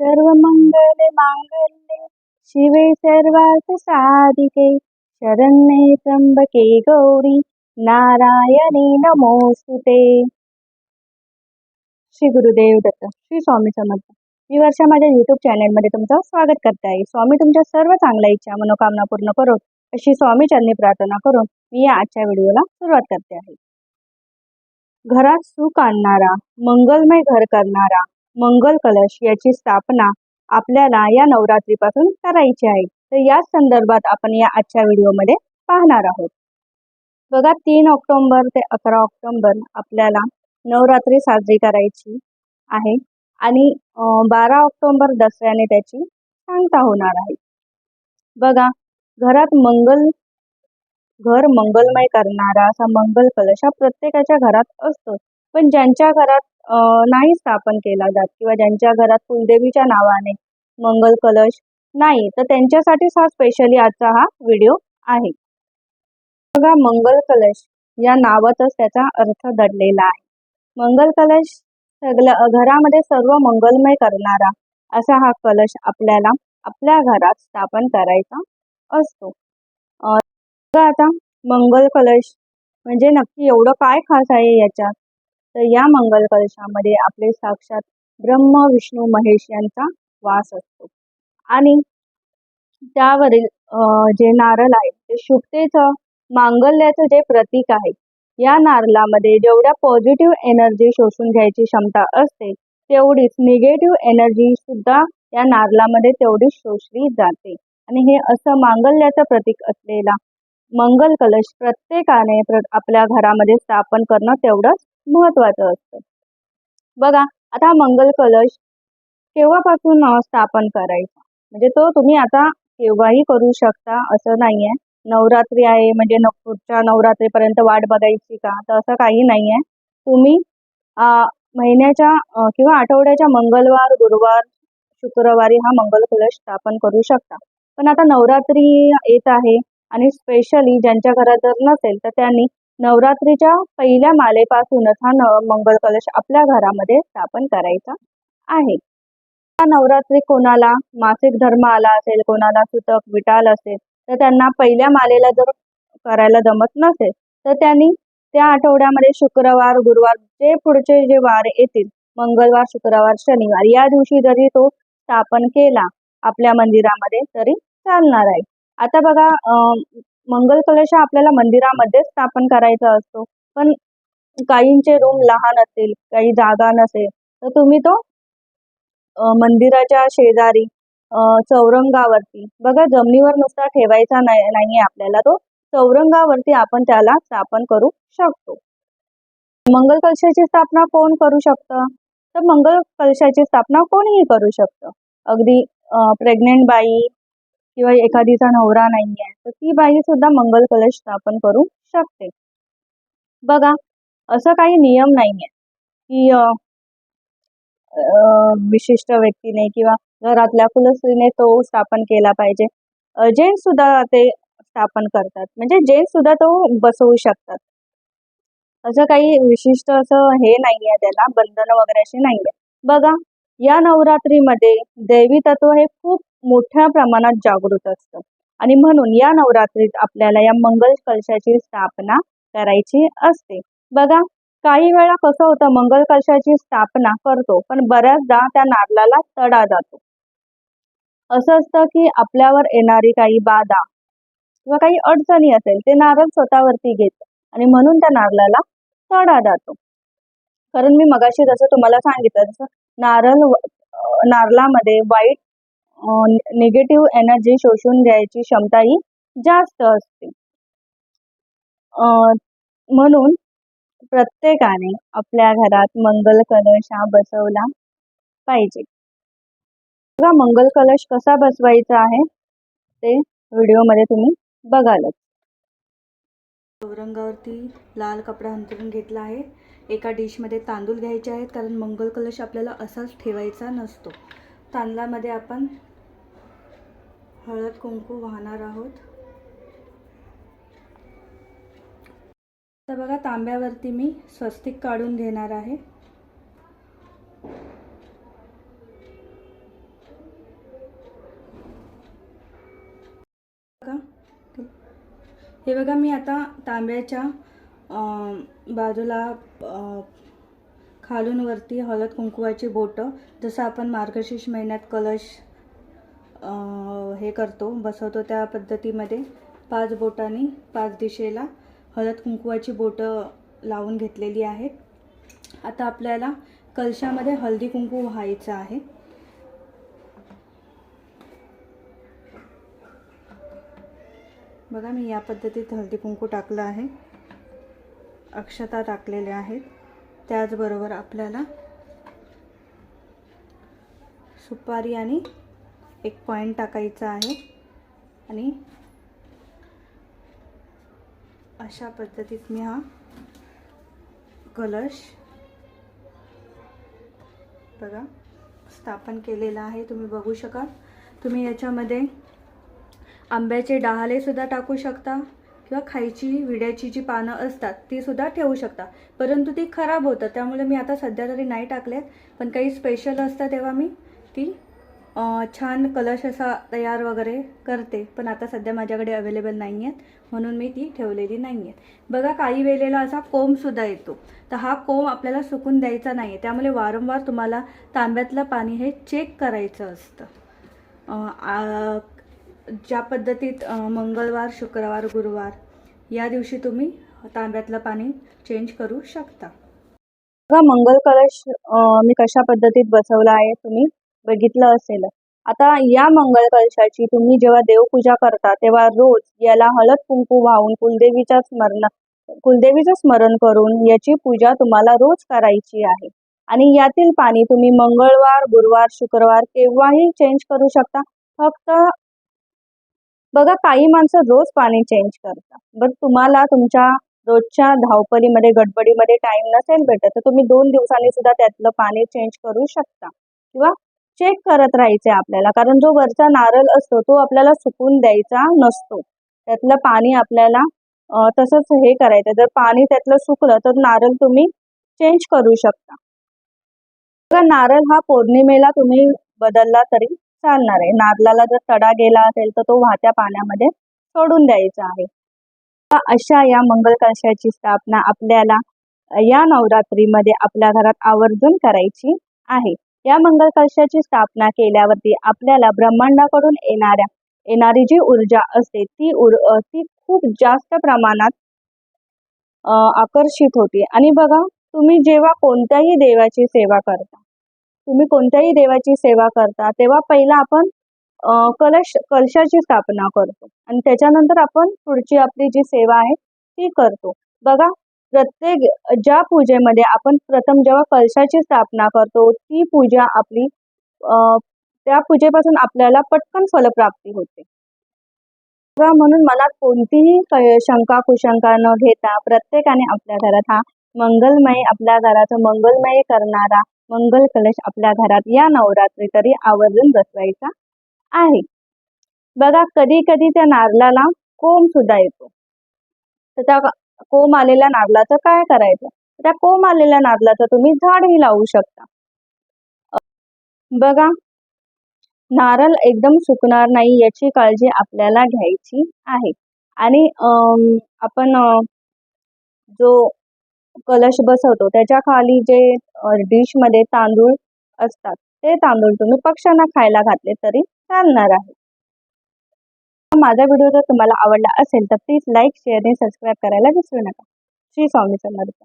सर्व मंगल मांगल्ये शिवे सर्वार्थ साधिके शरण्ये त्र्यंबके गौरी नारायणी नमोस्तुते. श्री गुरुदेव दत्त श्री स्वामी समर्थ. मी वर्षा माझ्या युट्यूब चॅनलमध्ये तुमचं स्वागत करते आहे. स्वामी तुमच्या सर्व चांगल्या इच्छा मनोकामना पूर्ण करो अशी स्वामी चरणी प्रार्थना करून मी या आजच्या व्हिडिओला सुरुवात करते आहे. घरात सुख आणणारा मंगलमय घर करणारा मंगल कलश याची स्थापना आपल्याला या नवरात्रीपासून करायची आहे. तर याच संदर्भात आपण या आजच्या व्हिडिओमध्ये पाहणार आहोत. बघा तीन ऑक्टोंबर ते अकरा ऑक्टोंबर आपल्याला नवरात्री साजरी करायची आहे आणि बारा ऑक्टोंबर दसऱ्याने त्याची सांगता होणार आहे. बघा घरात मंगल घर मंगलमय करणारा असा मंगल कलश हा प्रत्येकाच्या घरात असतो पण ज्यांच्या घरात नाही स्थापन केला जात किंवा ज्यांच्या घरात कुलदेवीच्या नावाने मंगल कलश नाही तर त्यांच्यासाठीच हा स्पेशली आजचा हा व्हिडिओ आहे. बघा मंगल कलश या नावातच त्याचा अर्थ दडलेला आहे. मंगल कलश घरामध्ये सर्व मंगलमय करणारा असा हा कलश आपल्याला आपल्या घरात स्थापन करायचा असतो. आता मंगल कलश म्हणजे नक्की एवढं काय खास आहे याच्यात? तर या मंगल कलशामध्ये आपले साक्षात ब्रह्म विष्णू महेश यांचा वास असतो. आणि त्यावरील जे नारळ आहे ते शुभतेचं मांगल्याचं जे प्रतीक आहे या नारळामध्ये जेवढ्या पॉझिटिव्ह एनर्जी शोषून घ्यायची क्षमता असते तेवढीच निगेटिव्ह एनर्जी सुद्धा या नारळामध्ये तेवढीच शोषली जाते. आणि हे असं मांगल्याचं प्रतीक असलेला मंगल कलश प्रत्येकाने प्र आपल्या घरामध्ये स्थापन करणं तेवढंच महत्वाचं असतं. बघा आता मंगल कलश केव्हापासून स्थापन करायचा? म्हणजे तो तुम्ही आता केव्हाही करू शकता असं नाही आहे नवरात्री आहे म्हणजे न पुढच्या नवरात्रीपर्यंत वाट बघायची का? तर असं काही नाही आहे तुम्ही महिन्याच्या किंवा आठवड्याच्या मंगळवार गुरुवार शुक्रवारी हा मंगल कलश स्थापन करू शकता. पण आता नवरात्री येत आहे आणि स्पेशली ज्यांच्या घरात जर नसेल तर त्यांनी नवरात्रीच्या पहिल्या मालेपासूनच हा न मंगल कलश आपल्या घरामध्ये स्थापन करायचा आहे. नवरात्री कोणाला मासिक धर्म आला असेल कोणाला सुतक विटाल असेल तर त्यांना पहिल्या मालेला जर करायला जमत नसेल तर त्यांनी त्या आठवड्यामध्ये शुक्रवार गुरुवार जे पुढचे जे वार येतील मंगळवार शुक्रवार शनिवार या दिवशी जरी तो स्थापन केला आपल्या मंदिरामध्ये तरी चालणार आहे. आता बघा मंगल कलश आपल्याला मंदिरामध्ये स्थापन करायचा असतो. पण काहींचे रूम लहान असतील काही जागा नसेल तर तुम्ही तो मंदिराच्या शेजारी चौरंगावरती बघा जमिनीवर नुसता ठेवायचा नाही आपल्याला तो चौरंगावरती आपण त्याला स्थापन करू शकतो. मंगल कलशाची स्थापना कोण करू शकतं? तर मंगल कलशाची स्थापना कोणीही करू शकतं. अगदी प्रेग्नेंट बाई किंवा एखादीचा नवरा नाही आहे तर ती बाई सुद्धा मंगल कलश स्थापन करू शकते. बघा असं काही नियम नाही आहे की विशिष्ट व्यक्तीने किंवा घरातल्या कुलस्त्रीने तो स्थापन केला पाहिजे. जेंट्स सुद्धा ते स्थापन करतात. म्हणजे जेंट्स सुद्धा तो बसवू शकतात. असं काही विशिष्ट असं हे नाही आहे त्याला बंधन वगैरे असे नाही आहे बघा या नवरात्रीमध्ये दैवी तत्व हे खूप मोठ्या प्रमाणात जागृत असतं. आणि म्हणून या नवरात्रीत आपल्याला या मंगल कलशाची स्थापना करायची असते. बघा काही वेळा कसं होतं मंगल कलशाची स्थापना करतो पण बऱ्याचदा त्या नारळाला तडा जातो. असं असतं की आपल्यावर येणारी काही बाधा किंवा काही अडचणी असेल ते नारळ स्वतःवरती घेत आणि म्हणून त्या नारळाला तडा जातो. कारण मी मगाशी जसं तुम्हाला सांगितलं जसं नारळ नारळामध्ये वाईट निगेटिव्ह एनर्जी शोषून घ्यायची क्षमता ही जास्त असते. म्हणून प्रत्येकाने आपल्या घरात मंगल कलश हा बसवला पाहिजे. बघा मंगल कलश कसा बसवायचा आहे ते व्हिडिओमध्ये तुम्ही बघालच. चौरंगावरती लाल कपडा अंतरून घेतला आहे. एका डिशमध्ये तांदूळ घ्यायचे आहेत कारण मंगल कलश आपल्याला असाच ठेवायचा नसतो. तांदळामध्ये आपण हळद कुंकू वाहणार आहोत. आता बघा तांब्यावरती मी स्वस्तिक काढून घेणार आहे. हे बघा मी आता तांब्याच्या बाजूला खालून वरती हळद कुंकुवाची बोटं जसं आपण मार्गशीर्ष महिन्यात कलश हे करतो बसवतो त्या पद्धतीमध्ये. पाच बोटांनी पाच दिशेला हळद कुंकवाची बोटं लावून घेतलेली आहेत. आता आपल्याला कलशामध्ये हळदी कुंकू व्हायचं आहे. बघा मी या पद्धतीत हळदी कुंकू टाकलं आहे. अक्षता टाकलेल्या आहेत. त्याचबरोबर आपल्याला सुपारी आणि एक पॉईंट टाकायचा आहे. आणि अशा पद्धतीत मी हा कलश बघा स्थापन केलेला आहे. तुम्ही बघू शकाल. तुम्ही याच्यामध्ये आंब्याचे डहालेसुद्धा टाकू शकता किंवा खायची विड्याची जी पानं असतात ती सुद्धा ठेवू शकता. परंतु ती खराब होतं त्यामुळे मी आता सध्या तरी नाही टाकलेत. पण काही स्पेशल असतं तेव्हा मी ती छान कलश असा तयार वगैरे करते पण आता सध्या माझ्याकडे अवेलेबल नाही आहेत म्हणून मी ती ठेवलेली नाही आहेत बघा काही वेळेला असा कोंबसुद्धा येतो. तर हा कोंब आपल्याला सुकून द्यायचा नाही आहे त्यामुळे वारंवार तुम्हाला तांब्यातलं पाणी हे चेक करायचं असतं. ज्या पद्धतीत मंगळवार शुक्रवार गुरुवार या दिवशी तुम्ही तांब्यातलं पाणी चेंज करू शकता. बघा मंगल कलश मी कशा पद्धतीत बसवला आहे तुम्ही? बघितलं असेल. आता या मंगळ कलशाची तुम्ही जेव्हा देवपूजा करता तेव्हा रोज याला हळद कुंकू वाहून कुलदेवीच्या स्मरण कुलदेवीचं स्मरण करून याची पूजा तुम्हाला रोज करायची आहे. आणि यातील पाणी तुम्ही मंगळवार गुरुवार शुक्रवार केव्हाही चेंज करू शकता. फक्त बघा काही माणसं रोज पाणी चेंज करतात. बट तुम्हाला तुमच्या रोजच्या धावपळीमध्ये गडबडीमध्ये टाइम नसेल भेटत तर तुम्ही दोन दिवसांनी सुद्धा त्यातलं पाणी चेंज करू शकता. किंवा चेक करत राहायचे आपल्याला. कारण जो वरचा नारळ असतो तो आपल्याला सुकून द्यायचा नसतो. त्यातलं पाणी आपल्याला तसंच हे करायचं. जर पाणी त्यातलं सुकलं तर नारळ तुम्ही चेंज करू शकता. तर नारळ हा पौर्णिमेला तुम्ही बदलला तरी चालणार आहे. नारळाला जर तडा गेला असेल तर तो वाहत्या पाण्यामध्ये सोडून द्यायचा आहे. अशा या मंगल कलशाची स्थापना आपल्याला या नवरात्रीमध्ये आपल्या घरात आवर्जून करायची आहे. या मंगल कलशाची स्थापना केल्यावरती आपल्याला ब्रह्मांडाकडून येणाऱ्या येणारी जी ऊर्जा असते ती उर ती खूप जास्त प्रमाणात आकर्षित होते. आणि बघा तुम्ही जेव्हा कोणत्याही देवाची सेवा करता तुम्ही कोणत्याही देवाची सेवा करता तेव्हा पहिला आपण कलश कलशाची स्थापना करतो. आणि त्याच्यानंतर आपण पुढची आपली जी सेवा आहे ती करतो. बघा प्रत्येक ज्या पूजेमध्ये आपण प्रथम जेव्हा कलशाची स्थापना करतो ती पूजा आपली त्या पूजेपासून आपल्याला पटकन फलप्राप्ती होते. म्हणून मनात कोणतीही क- शंका कुशंका न घेता प्रत्येकाने आपल्या घरात हा मंगलमय आपल्या घराचं मंगलमय करणारा मंगल कलश आपल्या घरात या नवरात्री तरी आवर्जून बसवायचा आहे. बघा कधी कधी त्या नारळाला कोंब सुद्धा येतो. तर त्या कोंब आलेल्या नारळाचं काय करायचं? त्या कोंब आलेल्या नारळाचं तुम्ही झाडही लावू शकता. बघा नारळ एकदम सुकणार नाही याची काळजी आपल्याला घ्यायची आहे. आणि आपण जो कलश बसवतो त्याच्याखाली जे डिशमध्ये तांदूळ असतात ते तांदूळ तुम्ही पक्ष्यांना खायला घातले तरी चालणार आहे. माझा व्हिडिओ जर तुम्हाला आवडला असेल तर प्लीज लाईक शेअर आणि सबस्क्राईब करायला विसरू नका. श्री स्वामी समर्थ.